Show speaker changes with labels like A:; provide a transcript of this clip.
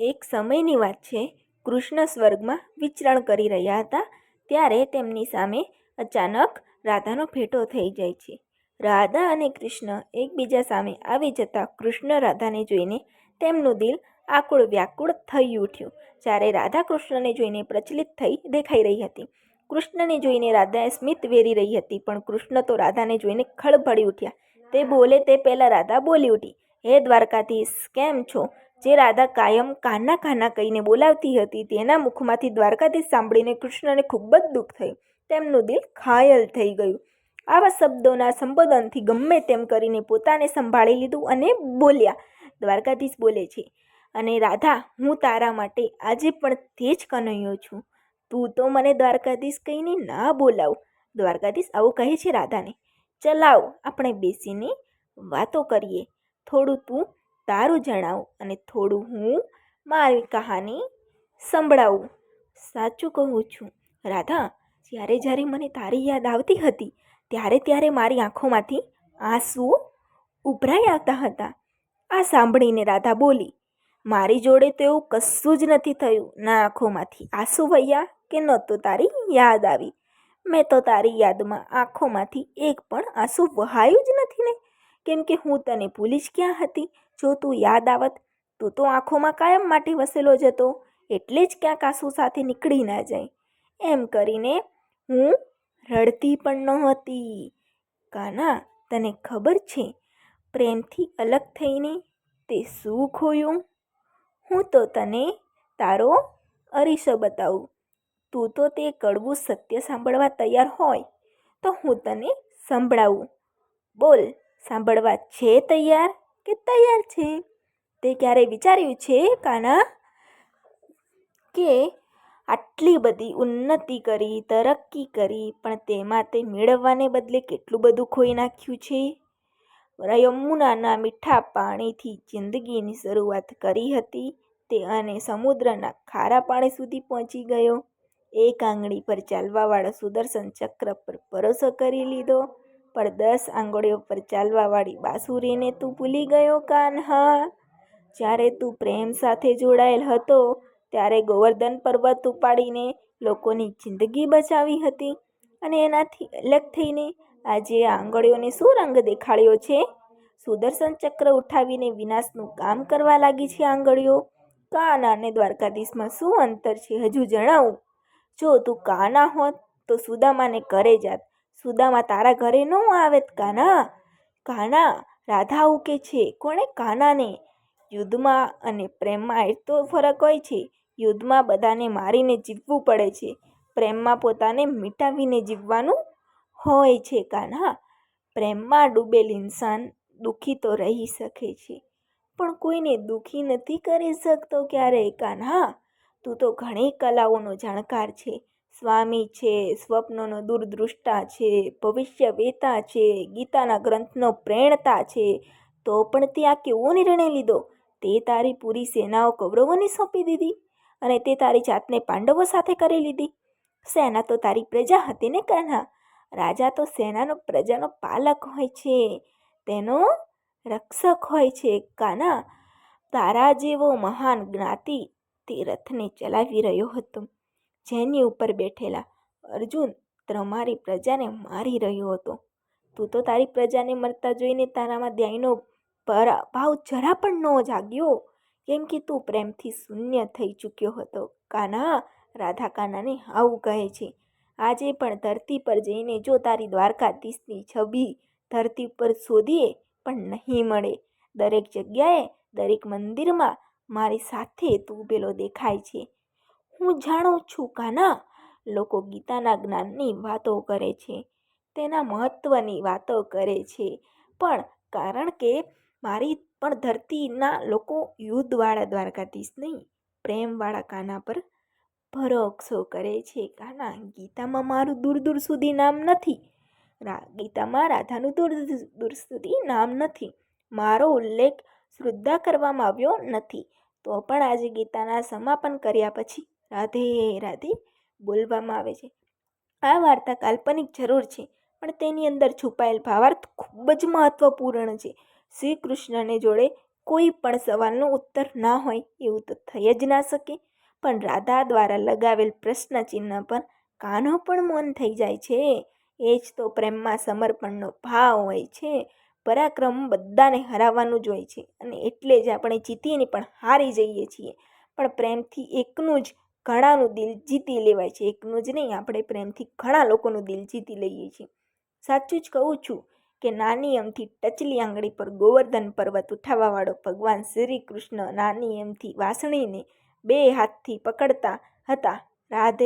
A: એક સમયની વાત છે. કૃષ્ણ સ્વર્ગમાં વિચરણ કરી રહ્યા હતા. ત્યારે તેમની સામે અચાનક રાધાનો ભેટો થઈ જાય છે. રાધા અને કૃષ્ણ એકબીજા સામે આવી જતાં કૃષ્ણ રાધાને જોઈને તેમનું દિલ આકુળ વ્યાકુળ થઈ ઉઠ્યું. જ્યારે રાધા કૃષ્ણને જોઈને પ્રચલિત થઈ દેખાઈ રહી હતી. કૃષ્ણને જોઈને રાધાએ સ્મિત વેરી રહી હતી, પણ કૃષ્ણ તો રાધાને જોઈને ખળભળી ઉઠ્યા. તે બોલે તે પહેલાં રાધા બોલી ઉઠી, હે દ્વારકાધીશ, કેમ છો? જે રાધા કાયમ કાના કાના કહીને બોલાવતી હતી, તેના મુખમાંથી દ્વારકાધીશ સાંભળીને કૃષ્ણને ખૂબ જ દુઃખ થયું. તેમનું દિલ ઘાયલ થઈ ગયું. આવા શબ્દોના સંબોધનથી ગમે તેમ કરીને પોતાને સંભાળી લીધું અને બોલ્યા, દ્વારકાધીશ બોલે છે, અને રાધા, હું તારા માટે આજે પણ તે જ કનૈયો છું. તું તો મને દ્વારકાધીશ કહીને ના બોલાવ. દ્વારકાધીશ આવું કહે છે રાધાને. ચલાવ, આપણે બેસીને વાતો કરીએ. થોડું તું તારું જણાવ અને થોડું હું મારી કહાની સંભળાવું. સાચું કહું છું, રાધા, જ્યારે જ્યારે મને તારી યાદ આવતી હતી, ત્યારે ત્યારે મારી આંખોમાંથી આંસુઓ ઉભરાઈ આવતા હતા. આ સાંભળીને રાધા બોલી, મારી જોડે તો એવું કશું જ નથી થયું, ના આંખોમાંથી આંસુ ભૈયા કે ન તો તારી યાદ આવી. મેં તો તારી યાદમાં આંખોમાંથી એક પણ આંસુ વહાયું જ નથી ને. કેમ કે હું તને ભૂલી જ ક્યાં હતી? જો તું યાદ આવત, તું તો આંખોમાં કાયમ માટે વસેલો જ હતો. એટલે જ ક્યાંક આંસુ સાથે નીકળી ના જાય. એમ કરીને હું રડતી પણ નહોતી કાના, તને ખબર છે, પ્રેમથી અલગ થઈને તે શું ખોયું હું તો તને તારો અરીસો બતાવું. તું તો તે કડવું સત્ય સાંભળવા તૈયાર હોય, તો હું તને સંભળાવું. બોલ. સાંભળવા છે તૈયાર કે તૈયાર છે? તે ક્યારેય વિચાર્યું છે, કાના? કે આટલી બધી ઉન્નતિ કરી, તરક્કી કરી, પણ તેમાં તે મેળવવાને બદલે કેટલું બધું ખોઈ નાખ્યું છે? યમુનાના મીઠા પાણીથી જિંદગીની શરૂઆત કરી હતી. તે અને સમુદ્રના ખારા પાણી સુધી પહોંચી ગયો. એક આંગળી પર ચાલવાવાળો સુદર્શન ચક્ર પર ભરોસો કરી લીધો. પણ દસ આંગળીઓ પર ચાલવાવાળી બાંસુરીને તું ભૂલી ગયો કાન્હા જ્યારે તું પ્રેમ સાથે જોડાયેલ હતો, ત્યારે ગોવર્ધન પર્વત ઉપાડીને લોકોની જિંદગી બચાવી હતી અને એનાથી અલગ થઈને આજે આંગળીઓને શું રંગ દેખાડ્યો છે? સુદર્શન ચક્ર ઉઠાવીને વિનાશનું કામ કરવા લાગી છે આંગળીઓ. કાના અને દ્વારકાધીશમાં શું અંતર છે હજુ જણાવું. જો તું કાના હોત તો સુદામાને ઘરે જાત સુદામા તારા ઘરે ન આવેત કાના? કાના? રાધા ઉકે છે. કોણે? કાનાને. યુદ્ધમાં અને પ્રેમમાં એટલો ફરક હોય છે. યુદ્ધમાં બધાને મારીને જીવવું પડે છે. પ્રેમમાં પોતાને મિટાવીને જીવવાનું હોય છે કાના. પ્રેમમાં ડૂબેલ ઇન્સાન દુઃખી તો રહી શકે છે. પણ કોઈને દુઃખી નથી કરી શકતો ક્યારેય કાના? તું તો ઘણી કલાઓનો જાણકાર છે. સ્વામી છે, સ્વપ્નોનો દૂરદૃષ્ટા છે ભવિષ્ય વેતા છે, ગીતાના ગ્રંથનો પ્રેરણતા છે, તો પણ તે આ કેવો નિર્ણય લીધો? તે તારી પૂરી સેનાઓ કૌરવોને સોંપી દીધી અને તે તારી જાતને પાંડવો સાથે કરી લીધી. સેના તો તારી પ્રજા હતી ને કાન્હા? રાજા તો સેનાનો પ્રજાનો પાલક હોય છે, તેનો રક્ષક હોય છે કાના તારા જેવો મહાન જ્ઞાતિ તે રથને ચલાવી રહ્યો હતો. જેની ઉપર બેઠેલા. અર્જુન તમારી પ્રજાને મારી રહ્યો હતો. તું તો તારી પ્રજાને મરતા જોઈને તારામાં દયાનો ભાવ જરા પણ ન જાગ્યો. કેમ કે તું પ્રેમથી શૂન્ય થઈ ચૂક્યો હતો. કાના રાધા કાનાને આવું કહે છે. આજે પણ ધરતી પર જઈને જો તારી દ્વારકાધીશની છબી ધરતી પર શોધીએ, પણ નહીં મળે. દરેક જગ્યાએ, દરેક મંદિરમાં મારી સાથે તું પેલો દેખાય છે. હું જાણું છું કાના? લોકો ગીતાના જ્ઞાનની વાતો કરે છે, તેના મહત્ત્વની વાતો કરે છે. પણ કારણ કે મારી પણ ધરતીના લોકો યુદ્ધવાળા દ્વારકાધીશ નહીં, પ્રેમવાળા કાના પર ભરોસો કરે છે. કાના, ગીતામાં મારું દૂર દૂર સુધી નામ નથી. ગીતામાં રાધાનું દૂર દૂર સુધી નામ નથી. મારો ઉલ્લેખ શ્રદ્ધા કરવામાં આવ્યો નથી. તો પણ આજે ગીતાના સમાપન કર્યા પછી રાધે રાધે બોલવામાં આવે છે. આ વાર્તા કાલ્પનિક જરૂર છે, પણ તેની અંદર છુપાયેલ ભાવાર્થ ખૂબ જ મહત્ત્વપૂર્ણ છે. શ્રી કૃષ્ણને જોડે કોઈ પણ સવાલનો ઉત્તર ના હોય એવું તો થઈ જ ના શકે, પણ રાધા દ્વારા લગાવેલ પ્રશ્ન ચિહ્ન પર કાનો પણ મૌન થઈ જાય છે. એ જ તો પ્રેમમાં સમર્પણનો ભાવ હોય છે. પરાક્રમ બધાને હરાવવાનું જ હોય છે, અને એટલે જ આપણે જીતીને પણ હારી જઈએ છીએ. પણ પ્રેમથી એકનું જ ઘણાનું દિલ જીતી લેવાય છે. એકનું જ નહીં, આપણે પ્રેમથી ઘણા લોકોનું દિલ જીતી લઈએ છીએ. સાચું જ કહું છું કે નાની એમથી ટચલી આંગળી પર ગોવર્ધન પર્વત ઉઠાવવાવાળો ભગવાન શ્રી કૃષ્ણ નાની એમથી વાસણીને બે હાથથી પકડતા હતા. રાધે